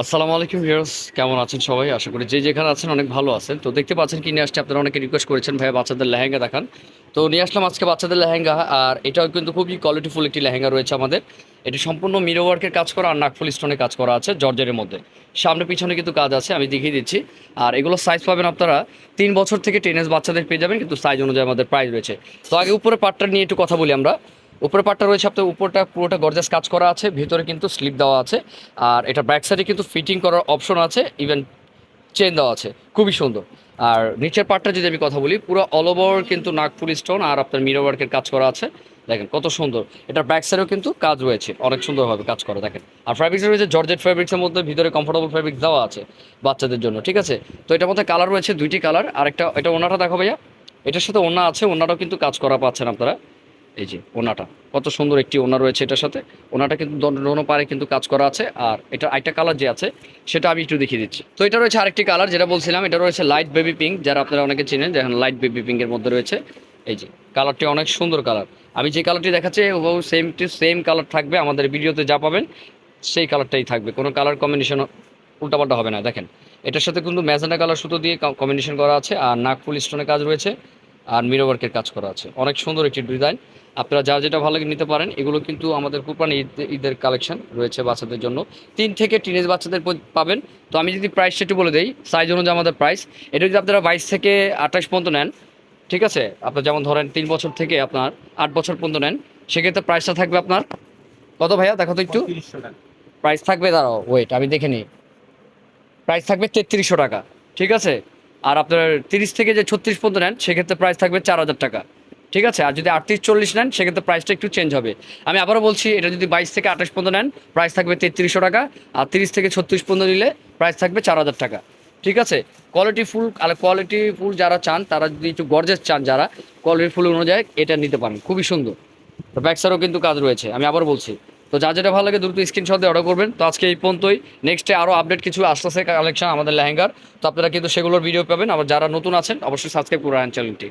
আসসালামু আলাইকুম ভিউয়ার্স, কেমন আছেন সবাই? আশা করি যে যেখানে আছেন অনেক ভালো আছেন। তো দেখতে পাচ্ছেন কি নিয়ে আসছে, আপনারা অনেকে রিকোয়েস্ট করেছেন ভাই বাচ্চাদের লেহেঙ্গা দেখান। তো নিয়ে আসলাম আজকে বাচ্চাদের লেহেঙ্গা, আর এটাও কিন্তু খুবই কোয়ালিটিফুল একটি লেহেঙ্গা রয়েছে আমাদের। এটি সম্পূর্ণ মিরো ওয়ার্কের কাজ করা আর নাকফুল স্টোনের কাজ করা আছে জর্জের মধ্যে। সামনে পিছনে কিন্তু কাজ আছে, আমি দেখিয়ে দিচ্ছি। আর এগুলো সাইজ পাবেন আপনারা তিন বছর থেকে টেনেস বাচ্চাদের পেয়ে যাবেন, কিন্তু সাইজ অনুযায়ী আমাদের প্রাইস রয়েছে। তো আগে উপরে পাটটা নিয়ে একটু কথা বলি আমরা। উপরে পাটটা রয়েছে আপনার, উপরটা পুরোটা গর্জাস কাজ করা আছে, ভেতরে কিন্তু স্লিপ দেওয়া আছে, আর এটা ব্যাক সাইডে কিন্তু ফিটিং করার অপশন আছে ইভেন চেন দেওয়া আছে, খুবই সুন্দর। আর নিচের পার্টটা যদি আমি কথা বলি, পুরো অল ওভার কিন্তু নাগপুর স্টোন আর আপনার মিরো ওয়ার্কের কাজ করা আছে। দেখেন কত সুন্দর এটার ব্যাক সাইডেও কিন্তু কাজ রয়েছে, অনেক সুন্দরভাবে কাজ করা, দেখেন। আর ফ্যাব্রিক্স রয়েছে জর্জেট ফ্যাব্রিক্সের মধ্যে ভিতরে কমফোর্টেবল ফ্যাব্রিক্স দেওয়া আছে বাচ্চাদের জন্য, ঠিক আছে? তো এটার মধ্যে কালার রয়েছে দুইটি কালার আর একটা এটা ওনাটা দেখো ভাইয়া। এটার সাথে ওনা আছে ওনাটাও কিন্তু কাজ করা পাচ্ছেন আপনারা। এই যে ওনাটা। কত সুন্দর একটি ওনা রয়েছে এটার সাথে। ওনাটা কিন্তু দোনো পারে কিন্তু কাজ করা আছে। আর এটা আরেকটা কালার যে আছে, সেটা আমি একটু দেখিয়ে দিচ্ছি। তো এটা রয়েছে আরেকটি কালার, যেটা বলছিলাম, এটা রয়েছে লাইট বেবি পিঙ্ক যারা আপনারা অনেকে চিনেন যেখানে লাইট বেবি পিঙ্কের মধ্যে রয়েছে। এই যে, কালারটি অনেক সুন্দর কালার। আমি যে কালারটি দেখাচ্ছি হুবহু সেম টু সেম কালার থাকবে, আমাদের ভিডিওতে যা পাবেন, সেই কালারটাই থাকবে। কোনো কালার কম্বিনেশন উল্টাপাল্টা হবে না। দেখেন, এটার সাথে কিন্তু ম্যাজেন্ডা কালার সুতো দিয়ে কম্বিনেশন করা আছে, আর নাকফুল স্টোনের কাজ রয়েছে। আর মিরো ওয়ার্কের কাজ করা আছে। অনেক সুন্দর একটি ডিজাইন আপনারা যা যেটা ভালো লাগে নিতে পারেন এগুলো কিন্তু আমাদের কুরবানি ঈদ ঈদের কালেকশন রয়েছে বাচ্চাদের জন্য। তিন থেকে টিনেজ বাচ্চাদের পাবেন। তো আমি যদি প্রাইসটা একটু বলে দিই সাইজ অনুযায়ী আমাদের প্রাইস এটা যদি আপনারা বাইশ থেকে আঠাশ পর্যন্ত নেন ঠিক আছে? আপনার যেমন ধরেন তিন বছর থেকে আপনার আট বছর পর্যন্ত নেন সেক্ষেত্রে প্রাইসটা থাকবে আপনার কত ভাইয়া? দেখো তো একটু প্রাইস থাকবে দাঁড়াও ওয়েট আমি দেখে নিই। প্রাইস থাকবে তেত্রিশশো টাকা ঠিক আছে? আর আপনার তিরিশ থেকে যে ছত্রিশ পর্যন্ত নেন, সেক্ষেত্রে প্রাইস থাকবে চার হাজার টাকা। ঠিক আছে? আর যদি আটত্রিশ চল্লিশ নেন, সেক্ষেত্রে প্রাইসটা একটু চেঞ্জ হবে। আমি আবারও বলছি, এটা যদি বাইশ থেকে আঠাশ পর্যন্ত নেন প্রাইস থাকবে তেত্রিশশো টাকা। আর তিরিশ থেকে ছত্রিশ পর্যন্ত নিলে প্রাইস থাকবে চার হাজার টাকা। ঠিক আছে? কোয়ালিটি ফুল আর কোয়ালিটি ফুল যারা চান, তারা যদি একটু গর্জেস চান যারা কোয়ালিটি ফুল অনুযায়ী এটা নিতে পারেন। খুবই সুন্দর। ব্যাকসারও কিন্তু কাজ রয়েছে। আমি আবার বলছি তো যা যেটা ভালো লাগে দ্রুত স্ক্রিনশট দিয়ে অর্ডার করবেন। তো আজকে এই পর্যন্তই। নেক্সটে আরও আপডেট কিছু আসতেছে কালেকশন আমাদের লেহেঙ্গার। তো আপনারা কিন্তু সেগুলোর ভিডিও পাবেন। আবার যারা নতুন আছেন, অবশ্যই সাবস্ক্রাইব করে রাখেন চ্যানেলটি